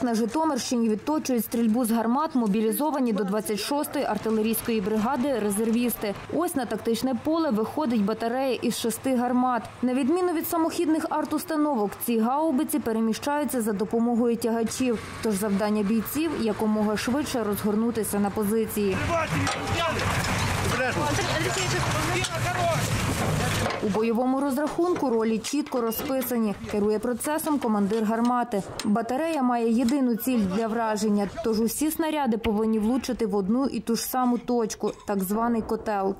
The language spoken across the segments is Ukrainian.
Так, на Житомирщині відточують стрільбу з гармат мобілізовані до 26-ї артилерійської бригади резервісти. Ось на тактичне поле виходить батарея із шести гармат. На відміну від самохідних арт-установок, ці гаубиці переміщаються за допомогою тягачів. Тож завдання бійців якомога швидше розгорнутися на позиції. У бойовому розрахунку ролі чітко розписані. Керує процесом командир гармати. Батарея має єдину ціль для враження, тож усі снаряди повинні влучити в одну і ту ж саму точку, так званий котел.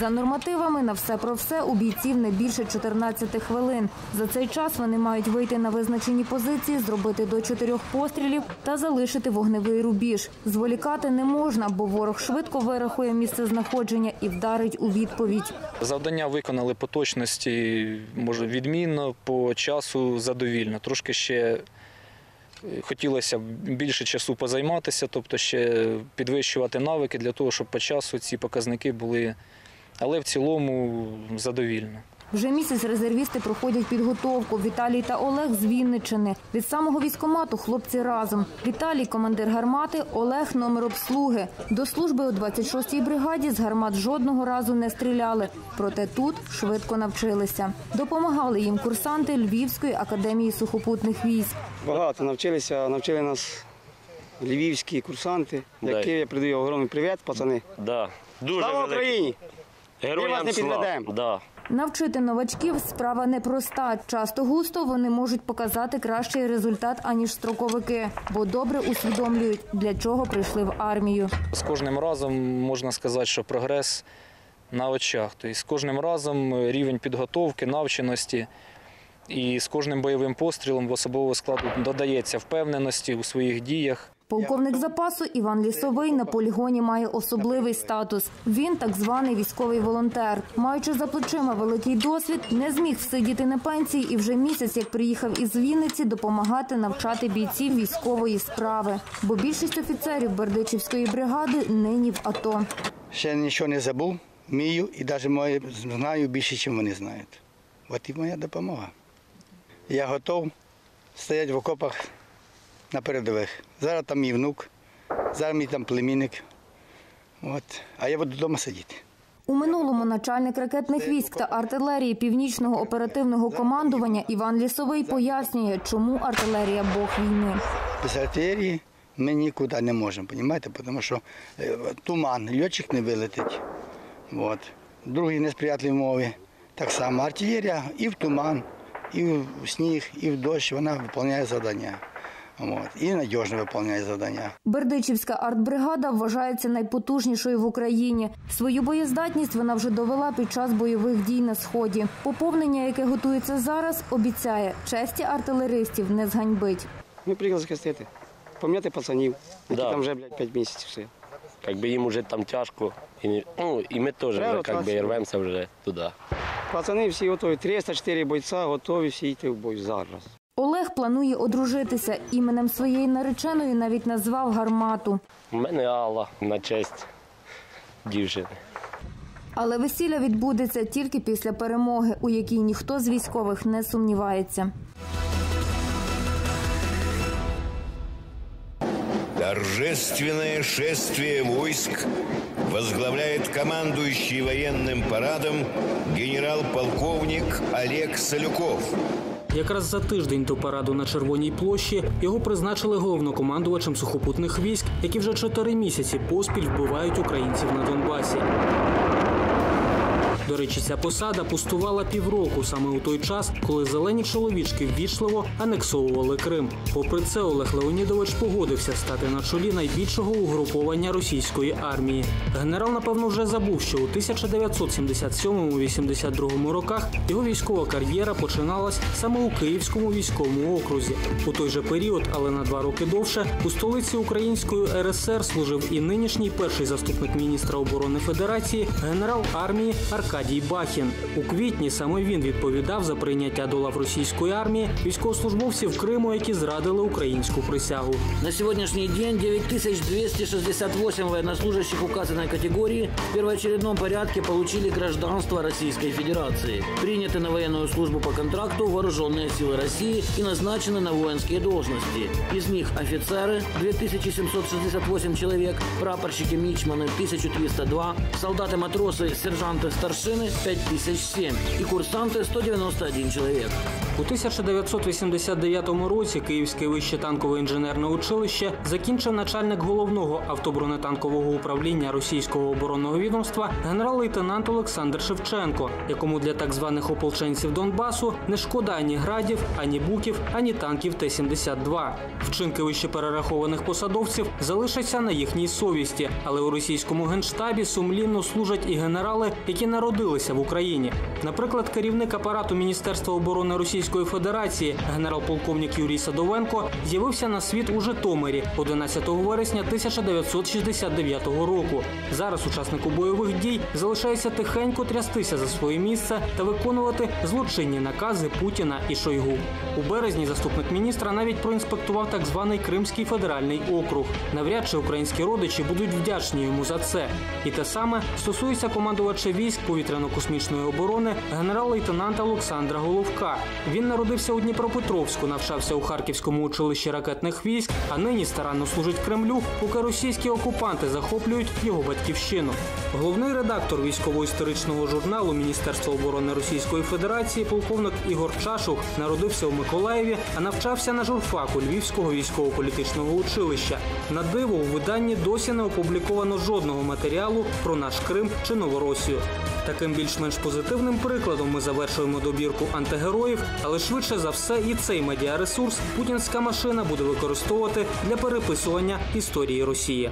За нормативами на все про все у бійців не більше 14 хвилин. За цей час вони мають вийти на визначені позиції, зробити до чотирьох пострілів та залишити вогневий рубіж. Зволікати не можна, бо ворог швидко вирахує місце знаходження і вдарить у відповідь. Завдання виконали по точності, може відмінно, по часу задовільно. Трошки ще е, хотілося б більше часу позайматися, тобто ще підвищувати навики для того, щоб по часу ці показники були, але в цілому задовільно. Вже місяць резервісти проходять підготовку. Віталій та Олег з Вінничини. Від самого військомату хлопці разом. Віталій командир гармати, Олег номер обслуги. До служби у 26-й бригаді з гармат жодного разу не стріляли. Проте тут швидко навчилися. Допомагали їм курсанти Львівської академії сухопутних військ. Багато навчилися, навчили нас львівські курсанти, які я передаю огромний привіт, пацани. Да. Дуже Слава великий. Україні! Героям Ми вас не слава. підведемо. Да. Навчити новачків справа непроста. Часто густо вони можуть показати кращий результат аніж строковики, бо добре усвідомлюють, для чого прийшли в армію. З кожним разом можна сказати, що прогрес на очах. Тобто з кожним разом рівень підготовки, навченості і з кожним бойовим пострілом в особового складу додається впевненості у своїх діях. Полковник запасу Іван Лісовий на полігоні має особливий статус. Він так званий військовий волонтер. Маючи за плечима великий досвід, не зміг всидіти на пенсії і вже місяць, як приїхав із Вінниці, допомагати навчати бійців військової справи. Бо більшість офіцерів Бердичівської бригади нині в АТО. Ще нічого не забув, вмію і навіть знаю більше, ніж вони знають. От і моя допомога. Я готов стояти в окопах на передових. Зараз там мій внук, зараз мій там племінник. От. А я буду вдома сидіти. У минулому начальник ракетних військ та артилерії північного оперативного командування Іван Лісовий пояснює, чому артилерія Бог війни. Без артилерії ми нікуди не можемо, розумієте? тому що е, туман, льотчик не вилетить. От. Другі несприятливі умови. Так само артилерія і в туман, і в сніг, і в дощ вона виконує завдання. От. І надіжно виконує завдання. Бердичівська артбригада вважається найпотужнішою в Україні. Свою боєздатність вона вже довела під час бойових дій на сході. Поповнення, яке готується зараз, обіцяє честі артилеристів не зганьбить. Ми приїхали захистити, пам'ятати пацанів, які Да. там вже блядь, 5 місяців все. Как бы им уже там тяжко. И, не- ну, и мы тоже Да, уже вот как бы вообще. рвемся уже туда. Пацани всі готові, 304 бойця готові всі йти в бой зараз. Олег планує одружитися. Іменем своєї нареченої навіть назвав гармату. У мене Алла на честь дівчини. Але весілля відбудеться тільки після перемоги, у якій ніхто з військових не сумнівається. Торжественное шествие войск возглавляет командующий военным парадом генерал-полковник Олег Салюков. Якраз за тиждень до параду на Червоній площі його призначили головнокомандувачем сухопутних військ, які вже чотири місяці поспіль вбивають українців на Донбасі. До речі, ця посада пустувала півроку саме у той час, коли зелені чоловічки ввічливо анексовували Крим. Попри це, Олег Леонідович погодився стати на чолі найбільшого угруповання російської армії. Генерал, напевно, вже забув, що у 1977-82 роках його військова кар'єра починалась саме у Київському військовому окрузі. У той же період, але на два роки довше, у столиці Української РСР служив і нинішній перший заступник міністра оборони Федерації, генерал армії Аркадій Геннадій Бахін. У квітні саме він відповідав за прийняття до лав російської армії військовослужбовців Криму, які зрадили українську присягу. На сегодняшний день 9268 военнослужащих указанной категории в первоочередном порядке получили гражданство Российской Федерации. Приняты на военную службу по контракту вооруженные силы России и назначены на воинские должности. Из них офицеры 2768 человек, прапорщики Мичманы 1302, солдаты-матросы, сержанты, старшины 5007 и курсанты 191 человек. У 1989 році Київське вище танкове інженерне училище закінчив начальник головного автобронетанкового управління російського оборонного відомства генерал-лейтенант Олександр Шевченко, якому для так званих ополченців Донбасу не шкода ані градів, ані буків, ані танків Т-72. Вчинки вище перерахованих посадовців залишаться на їхній совісті, але у російському генштабі сумлінно служать і генерали, які народилися в Україні. Наприклад, керівник апарату Міністерства оборони Російської Федерації, генерал-полковник Юрій Садовенко, з'явився на світ у Житомирі 11 вересня 1969 року. Зараз учаснику бойових дій залишається тихенько трястися за своє місце та виконувати злочинні накази Путіна і Шойгу. У березні заступник міністра навіть проінспектував так званий Кримський федеральний округ. Навряд чи українські родичі будуть вдячні йому за це. І те саме стосується командувача військ повітряно-космічної оборони генерал-лейтенанта Олександра Головка. Він народився у Дніпропетровську, навчався у Харківському училищі ракетних військ, а нині старанно служить Кремлю, поки російські окупанти захоплюють його батьківщину. Головний редактор військово-історичного журналу Міністерства оборони Російської Федерації, полковник Ігор Чашух, народився у Миколаєві, а навчався на журфаку Львівського військово-політичного училища. На диво у виданні досі не опубліковано жодного матеріалу про наш Крим чи Новоросію. Таким більш-менш позитивним прикладом ми завершуємо добірку антигероїв, але швидше за все і цей медіаресурс путінська машина буде використовувати для переписування історії Росії.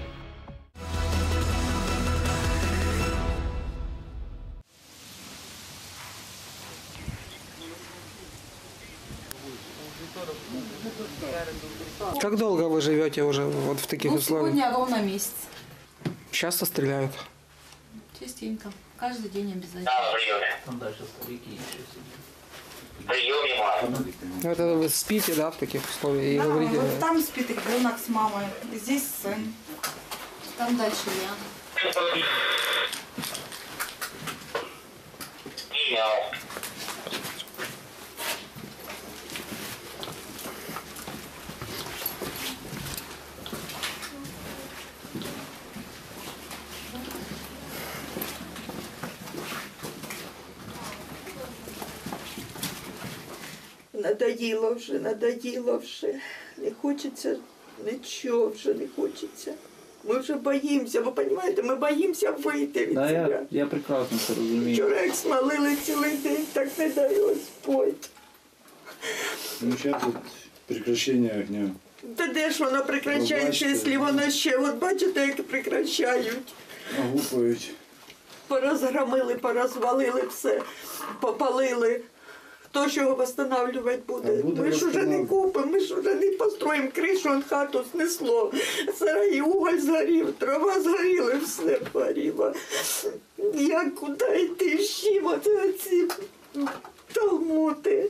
Как долго вы живете уже вот в таких Ну, условиях? сегодня ровно месяц. Часто стреляют? Частенько. Каждый день обязательно. Да, приеме. Приеме, Ну, это вы спите, да, в таких условиях и Да, говорите. вот там спит ребенок с мамой, здесь сын. Там дальше я. Принял. Надоїло вже, надоїло вже. Не хочеться нічого вже не хочеться. Ми вже боїмося, ви розумієте, ми боїмося вийти від себе. я прекрасно це розумію. Вчора як смалили цілий день, так не дай Господь. Ну, зараз тут прекращення огня. Та де ж воно прекращається, якщо воно ще, от бачите, як прекращають. Огупають. Порозгромили, порозвалили все, попалили. Хто ж його встановлювати буде? Ми ж вже не купимо, ми ж вже не построїмо кришу, он хату знесло. Сарай, уголь згорів, трава згоріла, все горіло. Як куди йти з чим? Оце ці талмути.